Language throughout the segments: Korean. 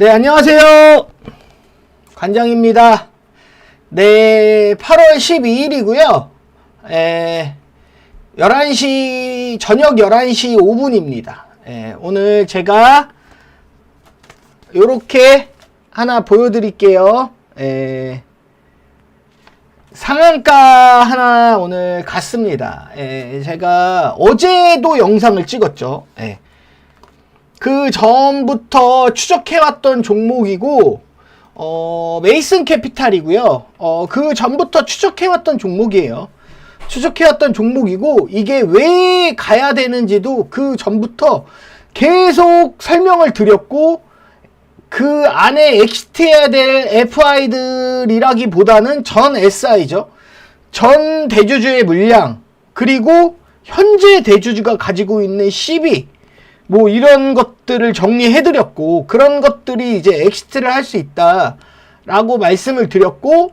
네, 안녕하세요. 관장입니다. 네, 8월 12일이고요. 에, 11시, 저녁 11시 5분입니다. 에, 오늘 제가 요렇게 하나 보여드릴게요. 에, 상한가 하나 오늘 갔습니다. 에, 제가 어제도 영상을 찍었죠. 에. 그 전부터 추적해왔던 종목이고, 어, 메이슨 캐피탈이고요. 어, 그 전부터 추적해왔던 종목이에요. 추적해왔던 종목이고, 이게 왜 가야 되는지도 그 전부터 계속 설명을 드렸고, 그 안에 엑시트해야 될 FI들이라기보다는 전 SI죠. 전 대주주의 물량, 그리고 현재 대주주가 가지고 있는 CB, 뭐 이런 것들을 정리해드렸고 그런 것들이 이제 엑시트를 할 수 있다라고 말씀을 드렸고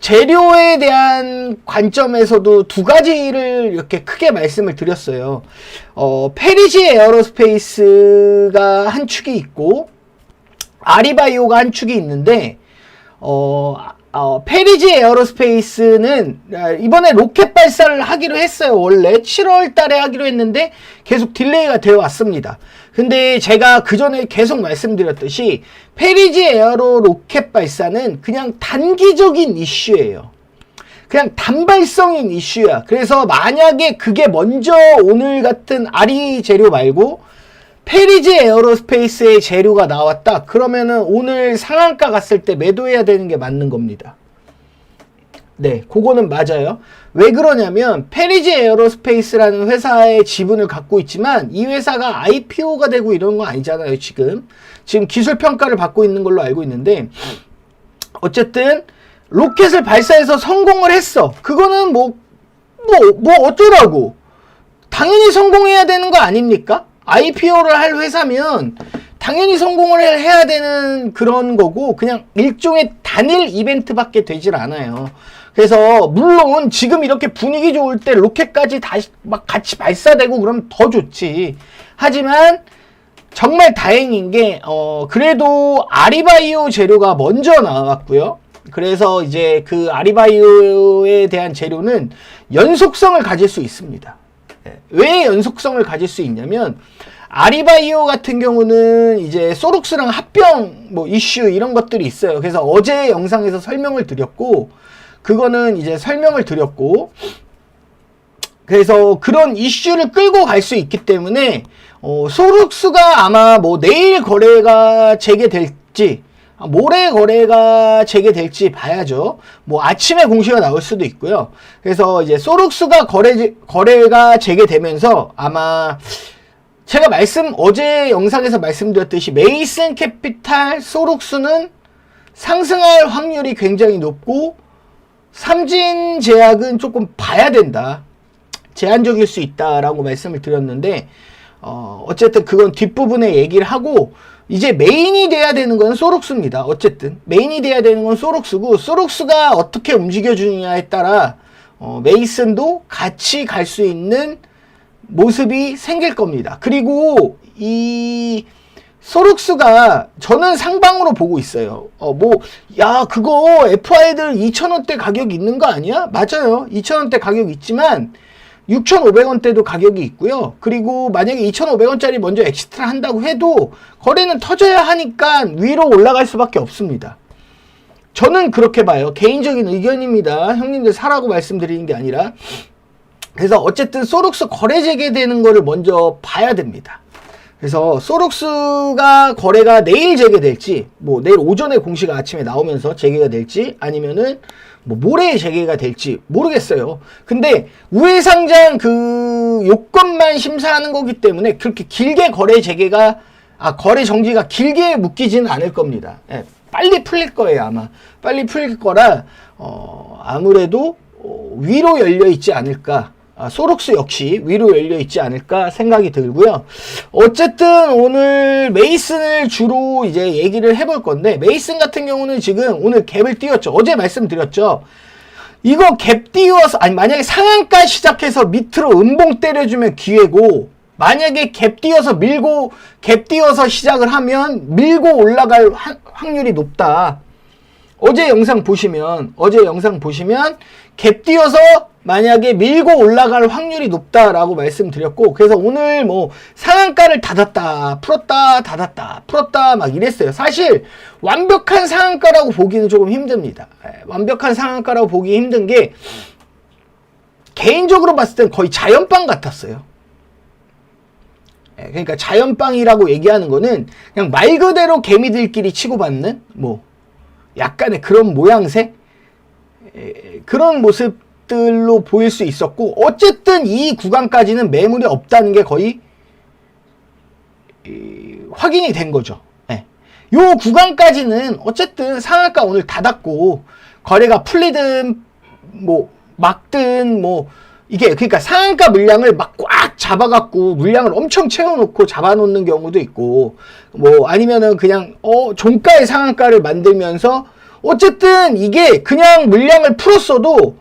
재료에 대한 관점에서도 두 가지를 이렇게 크게 말씀을 드렸어요. 어, 페리지 에어로스페이스가 한 축이 있고 아리바이오가 한 축이 있는데 어, 어, 페리지 에어로스페이스는 아, 이번에 로켓 발사를 하기로 했어요. 원래 7월 달에 하기로 했는데 계속 딜레이가 되어 왔습니다. 근데 제가 그 전에 계속 말씀드렸듯이 페리지 에어로 로켓 발사는 그냥 단기적인 이슈예요. 그냥 단발성인 이슈야. 그래서 만약에 그게 먼저 오늘 같은 아리 재료 말고 페리지 에어로스페이스의 재료가 나왔다. 그러면은 오늘 상한가 갔을 때 매도해야 되는 게 맞는 겁니다. 네, 그거는 맞아요. 왜 그러냐면 페리지 에어로스페이스라는 회사의 지분을 갖고 있지만 이 회사가 IPO가 되고 이런 거 아니잖아요, 지금. 지금 기술 평가를 받고 있는 걸로 알고 있는데 어쨌든 로켓을 발사해서 성공을 했어. 그거는 뭐 뭐, 뭐 어쩌라고. 당연히 성공해야 되는 거 아닙니까? IPO를 할 회사면 당연히 성공을 해야 되는 그런 거고 그냥 일종의 단일 이벤트밖에 되질 않아요. 그래서 물론 지금 이렇게 분위기 좋을 때 로켓까지 다시 막 같이 발사되고 그러면 더 좋지. 하지만 정말 다행인 게, 어, 그래도 아리바이오 재료가 먼저 나왔고요. 그래서 이제 그 아리바이오에 대한 재료는 연속성을 가질 수 있습니다. 예, 왜 연속성을 가질 수 있냐면, 아리바이오 같은 경우는 이제 소록스랑 합병 뭐 이슈 이런 것들이 있어요. 그래서 어제 영상에서 설명을 드렸고, 그거는 이제 설명을 드렸고, 그래서 그런 이슈를 끌고 갈 수 있기 때문에 어, 소룩스가 아마 뭐 내일 거래가 재개될지 아, 모레 거래가 재개될지 봐야죠. 뭐 아침에 공시가 나올 수도 있고요. 그래서 이제 소룩스가 거래 거래가 재개되면서 아마 제가 말씀 어제 영상에서 말씀드렸듯이 메이슨 캐피탈 소룩스는 상승할 확률이 굉장히 높고 삼진 제약은 조금 봐야 된다. 제한적일 수 있다라고 말씀을 드렸는데 어, 어쨌든 그건 뒷부분에 얘기를 하고 이제 메인이 돼야 되는 건 소록스입니다. 어쨌든 메인이 돼야 되는 건 소록스고 소록스가 어떻게 움직여 주느냐에 따라 어, 메이슨도 같이 갈 수 있는 모습이 생길 겁니다. 그리고 이 소룩스가 저는 상방으로 보고 있어요. 어, 뭐, 야, 그거 FI들 2,000원대 가격 있는 거 아니야? 맞아요. 2,000원대 가격 있지만 6,500원대도 가격이 있고요. 그리고 만약에 2,500원짜리 먼저 엑스트라 한다고 해도 거래는 터져야 하니까 위로 올라갈 수밖에 없습니다. 저는 그렇게 봐요. 개인적인 의견입니다. 형님들 사라고 말씀드리는 게 아니라. 그래서 어쨌든 소룩스 거래 재개되는 거를 먼저 봐야 됩니다. 그래서 소록스가 거래가 내일 재개될지 뭐 내일 오전에 공시가 아침에 나오면서 재개가 될지 아니면은 뭐 모레 재개가 될지 모르겠어요. 근데 우회상장 그 요건만 심사하는 거기 때문에 그렇게 길게 거래 재개가 아 거래 정지가 길게 묶이지는 않을 겁니다. 예, 빨리 풀릴 거예요 아마 빨리 풀릴 거라 어, 아무래도 어, 위로 열려 있지 않을까 아, 소록스 역시 위로 열려 있지 않을까 생각이 들고요. 어쨌든 오늘 메이슨을 주로 이제 얘기를 해볼 건데 메이슨 같은 경우는 지금 오늘 갭을 띄웠죠. 어제 말씀드렸죠. 이거 갭 띄워서 아니 만약에 상한가 시작해서 밑으로 음봉 때려주면 기회고 만약에 갭 띄어서 밀고 갭 띄어서 시작을 하면 밀고 올라갈 하- 확률이 높다. 어제 영상 보시면 어제 영상 보시면 갭 띄어서 만약에 밀고 올라갈 확률이 높다라고 말씀드렸고 그래서 오늘 뭐 상한가를 닫았다 풀었다 닫았다 풀었다 막 이랬어요. 사실 완벽한 상한가라고 보기는 조금 힘듭니다. 예, 완벽한 상한가라고 보기 힘든 게 개인적으로 봤을 땐 거의 자연빵 같았어요. 예, 그러니까 자연빵이라고 얘기하는 거는 그냥 말 그대로 개미들끼리 치고받는 뭐 약간의 그런 모양새 에, 그런 모습들로 보일 수 있었고 어쨌든 이 구간까지는 매물이 없다는 게 거의 이, 확인이 된 거죠. 예. 요 구간까지는 어쨌든 상한가 오늘 닫았고 거래가 풀리든 뭐 막든 뭐 이게 그러니까 상한가 물량을 막 꽉 잡아갖고 물량을 엄청 채워놓고 잡아놓는 경우도 있고 뭐 아니면은 그냥 어 종가의 상한가를 만들면서 어쨌든 이게 그냥 물량을 풀었어도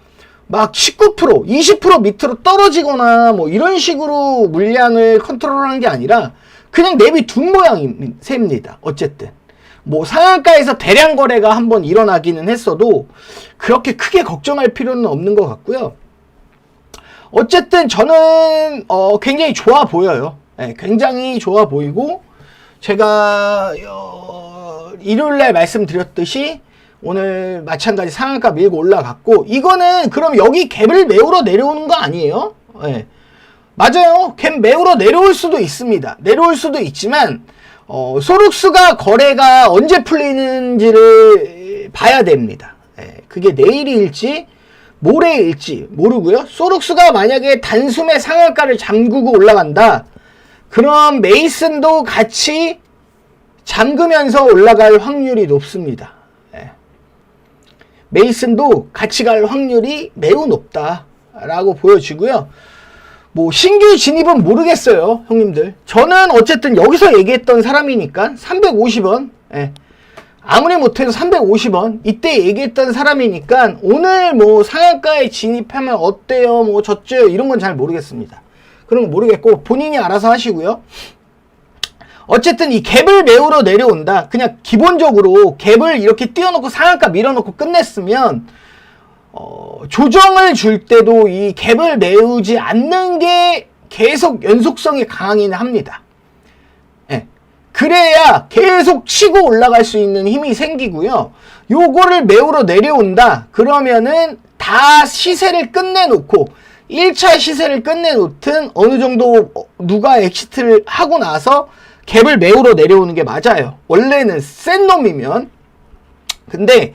막 19%, 20% 밑으로 떨어지거나 뭐 이런 식으로 물량을 컨트롤하는 게 아니라 그냥 내비 둔 모양인 셈입니다. 어쨌든. 뭐 상한가에서 대량 거래가 한번 일어나기는 했어도 그렇게 크게 걱정할 필요는 없는 것 같고요. 어쨌든 저는 어, 굉장히 좋아 보여요. 예, 굉장히 좋아 보이고 제가 어, 일요일 날 말씀드렸듯이 오늘 마찬가지 상한가 밀고 올라갔고 이거는 그럼 여기 갭을 메우러 내려오는 거 아니에요? 예. 맞아요. 갭 메우러 내려올 수도 있습니다. 내려올 수도 있지만 어, 소룩스가 거래가 언제 풀리는지를 봐야 됩니다. 예, 그게 내일일지 모레일지 모르고요. 소룩스가 만약에 단숨에 상한가를 잠그고 올라간다. 그럼 메이슨도 같이 잠그면서 올라갈 확률이 높습니다. 예. 메이슨도 같이 갈 확률이 매우 높다라고 보여지고요. 뭐 신규 진입은 모르겠어요, 형님들. 저는 어쨌든 여기서 얘기했던 사람이니까 350원. 예. 아무리 못해도 350원. 이때 얘기했던 사람이니까 오늘 뭐 상한가에 진입하면 어때요? 뭐 졌죠? 이런 건 잘 모르겠습니다. 그런 거 모르겠고 본인이 알아서 하시고요. 어쨌든 이 갭을 메우러 내려온다. 그냥 기본적으로 갭을 이렇게 띄워놓고 상한가 밀어놓고 끝냈으면 어, 조정을 줄 때도 이 갭을 메우지 않는 게 계속 연속성이 강하긴 합니다. 예. 그래야 계속 치고 올라갈 수 있는 힘이 생기고요. 요거를 메우러 내려온다. 그러면은 다 시세를 끝내놓고 1차 시세를 끝내놓든 어느 정도 누가 엑시트를 하고 나서 갭을 메우러 내려오는 게 맞아요. 원래는 센 놈이면. 근데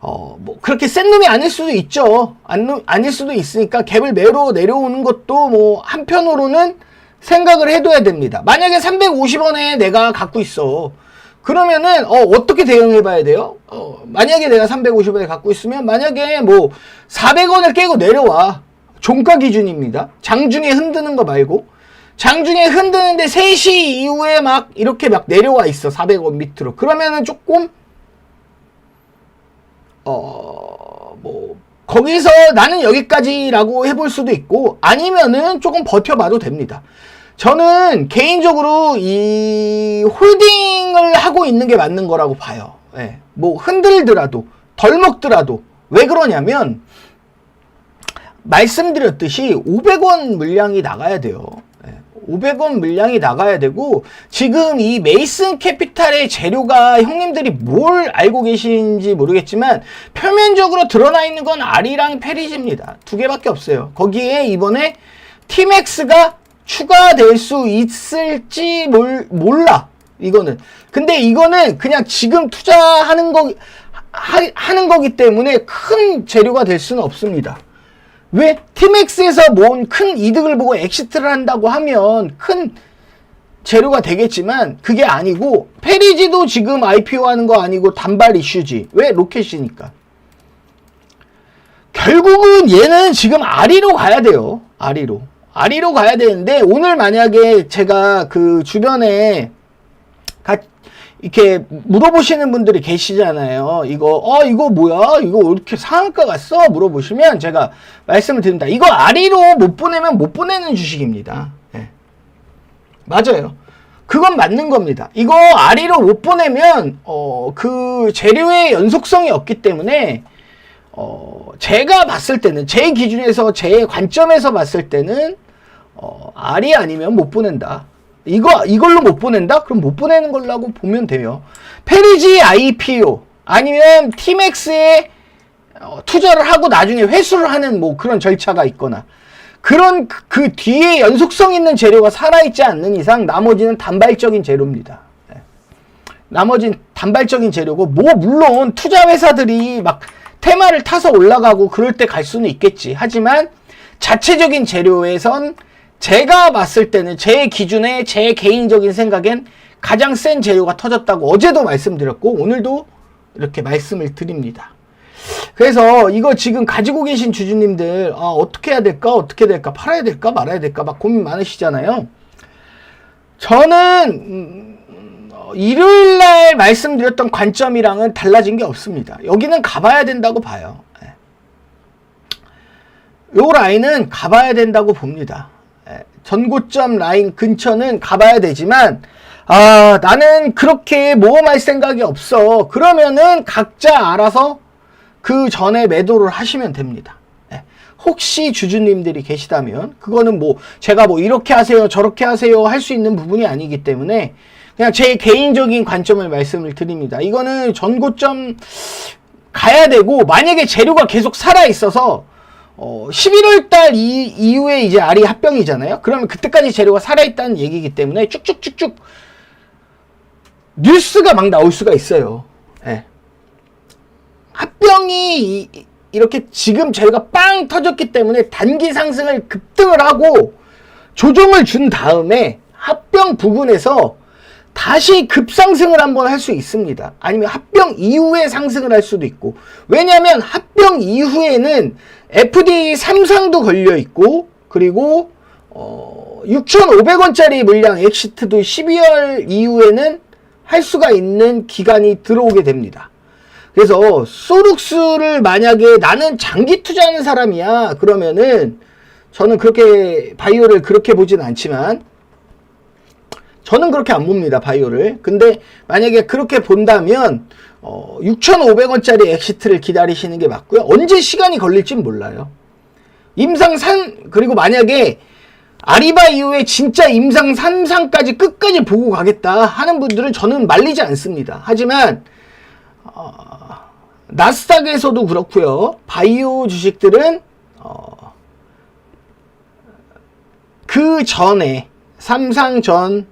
어, 뭐, 그렇게 센 놈이 아닐 수도 있죠. 안, 아닐 수도 있으니까 갭을 메우러 내려오는 것도 뭐, 한편으로는 생각을 해둬야 됩니다. 만약에 350원에 내가 갖고 있어. 그러면은, 어, 어떻게 대응해 봐야 돼요? 어, 만약에 내가 350원에 갖고 있으면, 만약에 뭐, 400원을 깨고 내려와. 종가 기준입니다. 장중에 흔드는 거 말고. 장중에 흔드는데 3시 이후에 막, 이렇게 막 내려와 있어. 400원 밑으로. 그러면은 조금, 어, 뭐, 거기서 나는 여기까지라고 해볼 수도 있고, 아니면은 조금 버텨봐도 됩니다. 저는 개인적으로 이 홀딩을 하고 있는 게 맞는 거라고 봐요. 예. 뭐 흔들더라도, 덜 먹더라도. 왜 그러냐면, 말씀드렸듯이 500원 물량이 나가야 돼요. 예. 500원 물량이 나가야 되고 지금 이 메이슨 캐피탈의 재료가 형님들이 뭘 알고 계신지 모르겠지만 표면적으로 드러나 있는 건 아리랑 페리지입니다. 두 개밖에 없어요. 거기에 이번에 티맥스가 추가될 수 있을지 몰, 몰라. 이거는. 근데 이거는 그냥 지금 투자하는 거 하, 하는 거기 때문에 큰 재료가 될 수는 없습니다. 왜 티맥스에서 모은 큰 이득을 보고 엑시트를 한다고 하면 큰 재료가 되겠지만 그게 아니고 페리지도 지금 IPO 하는 거 아니고 단발 이슈지. 왜 로켓이니까. 결국은 얘는 지금 아리로 가야 돼요. 아리로. 아리로 가야 되는데 오늘 만약에 제가 그 주변에 가, 이렇게 물어보시는 분들이 계시잖아요. 이거, 어, 이거 뭐야? 이거 왜 이렇게 상한가 갔어? 물어보시면 제가 말씀을 드립니다. 이거 아리로 못 보내면 못 보내는 주식입니다. 예. 맞아요. 그건 맞는 겁니다. 이거 아리로 못 보내면 어, 그 재료의 연속성이 없기 때문에 어, 제가 봤을 때는 제 기준에서 제 관점에서 봤을 때는 어, 알이 아니면 못 보낸다. 이거 이걸로 못 보낸다? 그럼 못 보내는 걸로 보면 돼요. 페리지 IPO 아니면 티맥스에 어, 투자를 하고 나중에 회수를 하는 뭐 그런 절차가 있거나 그런 그, 그 뒤에 연속성 있는 재료가 살아있지 않는 이상 나머지는 단발적인 재료입니다. 네. 나머진 단발적인 재료고 뭐 물론 투자 회사들이 막 테마를 타서 올라가고 그럴 때 갈 수는 있겠지. 하지만 자체적인 재료에선 제가 봤을 때는 제 기준에 제 개인적인 생각엔 가장 센 재료가 터졌다고 어제도 말씀드렸고 오늘도 이렇게 말씀을 드립니다. 그래서 이거 지금 가지고 계신 주주님들 아, 어떻게 해야 될까 어떻게 될까 팔아야 될까 말아야 될까 막 고민 많으시잖아요. 저는 음, 어, 일요일 날 말씀드렸던 관점이랑은 달라진 게 없습니다. 여기는 가봐야 된다고 봐요. 예. 요 라인은 가봐야 된다고 봅니다. 예. 전고점 라인 근처는 가봐야 되지만 아 나는 그렇게 모험할 생각이 없어. 그러면은 각자 알아서 그 전에 매도를 하시면 됩니다. 예. 혹시 주주님들이 계시다면 그거는 뭐 제가 뭐 이렇게 하세요 저렇게 하세요 할 수 있는 부분이 아니기 때문에 그냥 제 개인적인 관점을 말씀을 드립니다. 이거는 전고점 가야 되고 만약에 재료가 계속 살아 있어서 어 11월 달 이, 이후에 이제 알이 합병이잖아요. 그러면 그때까지 재료가 살아 있다는 얘기이기 때문에 쭉쭉쭉쭉 뉴스가 막 나올 수가 있어요. 예. 합병이 이- 이렇게 지금 재료가 빵 터졌기 때문에 단기 상승을 급등을 하고 조정을 준 다음에 합병 부분에서 다시 급상승을 한번 할 수 있습니다. 아니면 합병 이후에 상승을 할 수도 있고. 왜냐하면 합병 이후에는 FDA 삼상도 걸려 있고, 그리고 어, 6,500원짜리 물량 엑시트도 12월 이후에는 할 수가 있는 기간이 들어오게 됩니다. 그래서 소룩스를 만약에 나는 장기 투자하는 사람이야 그러면은 저는 그렇게 바이오를 그렇게 보진 않지만 저는 그렇게 안 봅니다 바이오를. 근데 만약에 그렇게 본다면 어, 6,500원짜리 엑시트를 기다리시는 게 맞고요. 언제 시간이 걸릴진 몰라요. 임상산 그리고 만약에 아리바 이후에 진짜 임상 3상까지 끝까지 보고 가겠다 하는 분들은 저는 말리지 않습니다. 하지만 나스닥에서도 그렇고요. 바이오 주식들은 어, 그 전에 삼상 전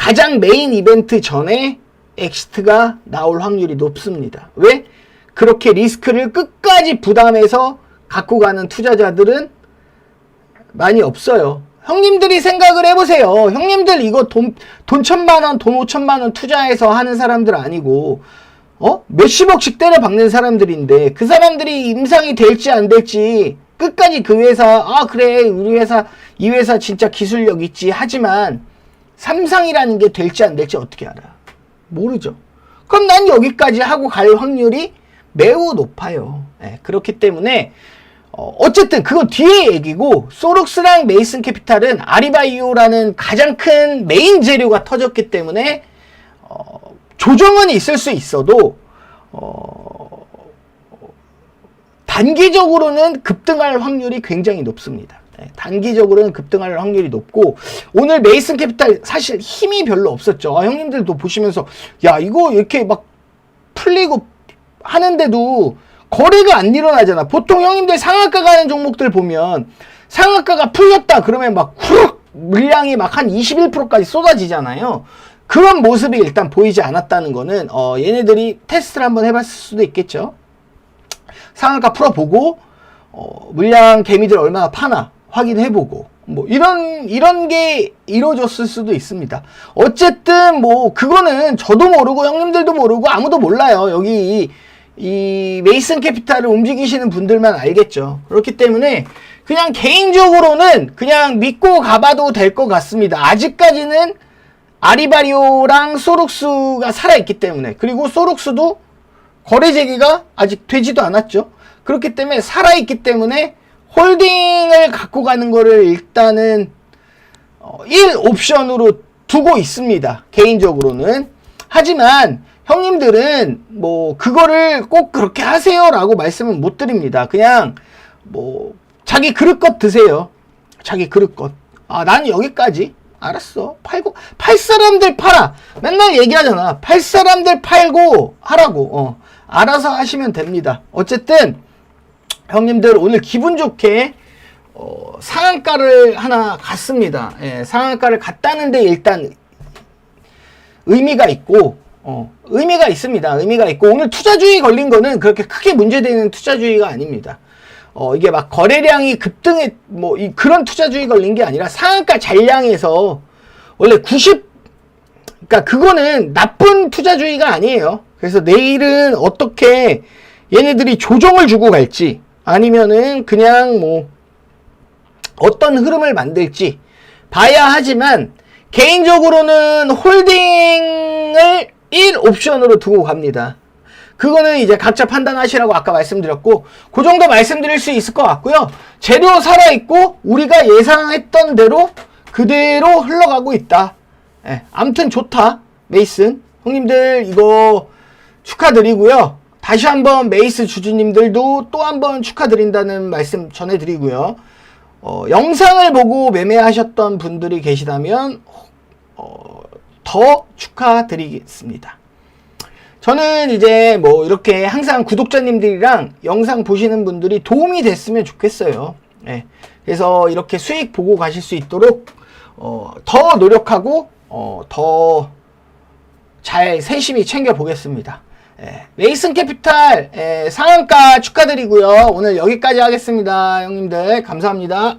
가장 메인 이벤트 전에 엑시트가 나올 확률이 높습니다. 왜? 그렇게 리스크를 끝까지 부담해서 갖고 가는 투자자들은 많이 없어요. 형님들이 생각을 해보세요. 형님들 이거 돈, 돈 천만 원, 돈 오천만 원 투자해서 하는 사람들 아니고, 어? 몇십억씩 때려 박는 사람들인데, 그 사람들이 임상이 될지 안 될지, 끝까지 그 회사, 아, 그래, 우리 회사, 이 회사 진짜 기술력 있지. 하지만, 삼상이라는 게 될지 안 될지 어떻게 알아? 모르죠. 그럼 난 여기까지 하고 갈 확률이 매우 높아요. 예, 그렇기 때문에, 어, 어쨌든 그건 뒤에 얘기고 소록스랑 메이슨 캐피탈은 아리바이오라는 가장 큰 메인 재료가 터졌기 때문에 어, 조정은 있을 수 있어도 어, 단기적으로는 급등할 확률이 굉장히 높습니다. 네, 단기적으로는 급등할 확률이 높고 오늘 메이슨 캐피탈 사실 힘이 별로 없었죠. 아, 형님들도 보시면서 야 이거 이렇게 막 풀리고 하는데도 거래가 안 일어나잖아. 보통 형님들 상한가 가는 종목들 보면 상한가가 풀렸다 그러면 막 후룩 물량이 막 한 21%까지 쏟아지잖아요. 그런 모습이 일단 보이지 않았다는 거는 어 얘네들이 테스트를 한번 해봤을 수도 있겠죠. 상한가 풀어보고 어 물량 개미들 얼마나 파나 확인해보고 뭐 이런 이런 게 이루어졌을 수도 있습니다. 어쨌든 뭐 그거는 저도 모르고 형님들도 모르고 아무도 몰라요. 여기 이 메이슨 캐피탈을 움직이시는 분들만 알겠죠. 그렇기 때문에 그냥 개인적으로는 그냥 믿고 가봐도 될 것 같습니다. 아직까지는 아리바리오랑 소록스가 살아있기 때문에 그리고 소록스도 거래 재개가 아직 되지도 않았죠. 그렇기 때문에 살아있기 때문에 홀딩을 갖고 가는 거를 일단은 어, 1 옵션으로 두고 있습니다. 개인적으로는. 하지만 형님들은 뭐 그거를 꼭 그렇게 하세요라고 말씀은 못 드립니다. 그냥 뭐 자기 그릇것 드세요. 자기 그릇것. 아, 난 여기까지. 알았어. 팔고 팔 사람들 팔아. 맨날 얘기하잖아. 팔 사람들 팔고 하라고. 어. 알아서 하시면 됩니다. 어쨌든 형님들 오늘 기분 좋게 어, 상한가를 하나 갔습니다. 예, 상한가를 갔다는데 일단 의미가 있고 어, 의미가 있습니다. 의미가 있고 오늘 투자주의 걸린 거는 그렇게 크게 문제되는 투자주의가 아닙니다. 어, 이게 막 거래량이 급등해 뭐 이, 그런 투자주의 걸린 게 아니라 상한가 잔량에서 원래 90 그러니까 그거는 나쁜 투자주의가 아니에요. 그래서 내일은 어떻게 얘네들이 조정을 주고 갈지 아니면은 그냥 뭐 어떤 흐름을 만들지 봐야 하지만 개인적으로는 홀딩을 1 옵션으로 두고 갑니다. 그거는 이제 각자 판단하시라고 아까 말씀드렸고 그 정도 말씀드릴 수 있을 것 같고요. 재료 살아있고 우리가 예상했던 대로 그대로 흘러가고 있다. 예, 아무튼 좋다. 메이슨. 형님들 이거 축하드리고요. 다시 한번 메이스 주주님들도 또 한번 축하드린다는 말씀 전해드리고요. 어, 영상을 보고 매매하셨던 분들이 계시다면 어, 더 축하드리겠습니다. 저는 이제 뭐 이렇게 항상 구독자님들이랑 영상 보시는 분들이 도움이 됐으면 좋겠어요. 예. 그래서 이렇게 수익 보고 가실 수 있도록 어, 더 노력하고 어, 더잘 세심히 챙겨 보겠습니다. 예. 메이슨 캐피탈 예, 상한가 축하드리고요. 오늘 여기까지 하겠습니다. 형님들 감사합니다.